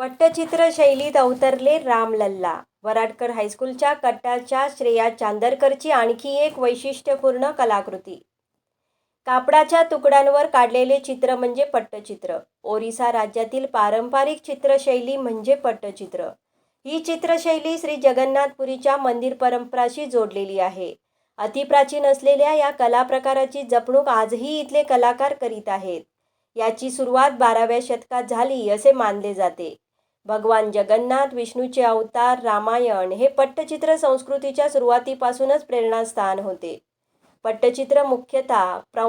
पट्टचित्र शैलीत अवतरले रामलल्ला वराडकर हायस्कूलच्या कट्टाच्या श्रेया चांदरकरची आणखी एक वैशिष्ट्यपूर्ण कलाकृती. कापडाच्या तुकड्यांवर काढलेले चित्र म्हणजे पट्टचित्र. ओरिसा राज्यातील पारंपरिक चित्रशैली म्हणजे पट्टचित्र. ही चित्रशैली श्री जगन्नाथपुरीच्या मंदिर परंपराशी जोडलेली आहे. अतिप्राचीन असलेल्या या कला प्रकाराची जपणूक आजही इथले कलाकार करीत आहेत. याची सुरुवात बाराव्या शतकात झाली असे मानले जाते. भगवान जगन्नाथ विष्णूचे अवतार रामायण हे पट्टचित्र संस्कृतीच्या सुरुवातीपासूनच प्रेरणास्थान होते. पट्टचित्र मुख्यतः प्र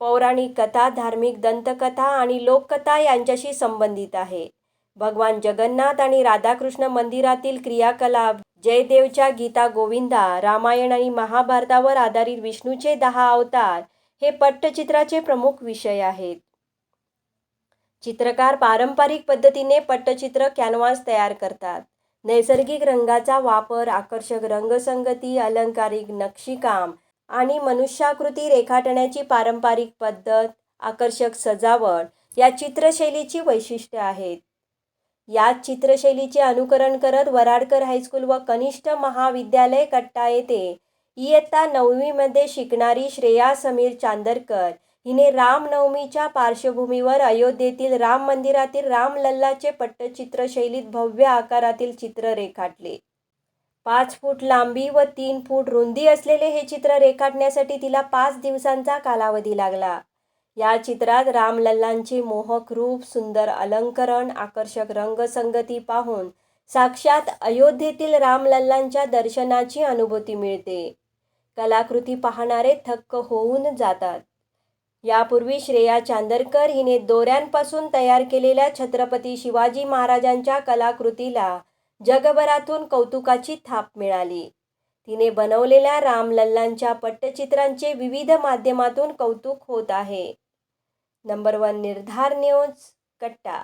पौराणिक कथा धार्मिक दंतकथा आणि लोककथा यांच्याशी संबंधित आहे. भगवान जगन्नाथ आणि राधाकृष्ण मंदिरातील क्रियाकलाप जयदेवच्या गीता गोविंदा रामायण आणि महाभारतावर आधारित विष्णूचे दहा अवतार हे पट्टचित्राचे प्रमुख विषय आहेत. चित्रकार पारंपरिक पद्धतीने पट्टचित्र कॅनव्हास तयार करतात. नैसर्गिक रंगाचा वापर आकर्षक रंगसंगती अलंकारिक नक्षीकाम आणि मनुष्याकृती रेखाटण्याची पारंपरिक पद्धत आकर्षक सजावट या चित्रशैलीची वैशिष्ट्ये आहेत. याच चित्रशैलीचे अनुकरण करत वराडकर हायस्कूल व कनिष्ठ महाविद्यालय कट्टा येथे इयत्ता नववीमध्ये शिकणारी श्रेया समीर चांदरकर हिने रामनवमीच्या पार्श्वभूमीवर अयोध्येतील राम मंदिरातील रामलल्लाचे पट्टचित्र शैलीत भव्य आकारातील चित्र रेखाटले पाच फूट लांबी व तीन फूट रुंदी असलेले हे चित्र रेखाटण्यासाठी तिला पाच दिवसांचा कालावधी लागला. या चित्रात रामलल्लांचे मोहक रूप सुंदर अलंकरण आकर्षक रंगसंगती पाहून साक्षात अयोध्येतील रामलल्लांच्या दर्शनाची अनुभूती मिळते. कलाकृती पाहणारे थक्क होऊन जातात. यापूर्वी श्रेया चांदरकर हिने दोऱ्यांपासून तयार केलेल्या छत्रपती शिवाजी महाराजांच्या कलाकृतीला जगभरातून कौतुकाची थाप मिळाली. तिने बनवलेल्या रामलल्लांच्या पट्टचित्रांचे विविध माध्यमातून कौतुक होत आहे. नंबर वन निर्धार न्यूज कट्टा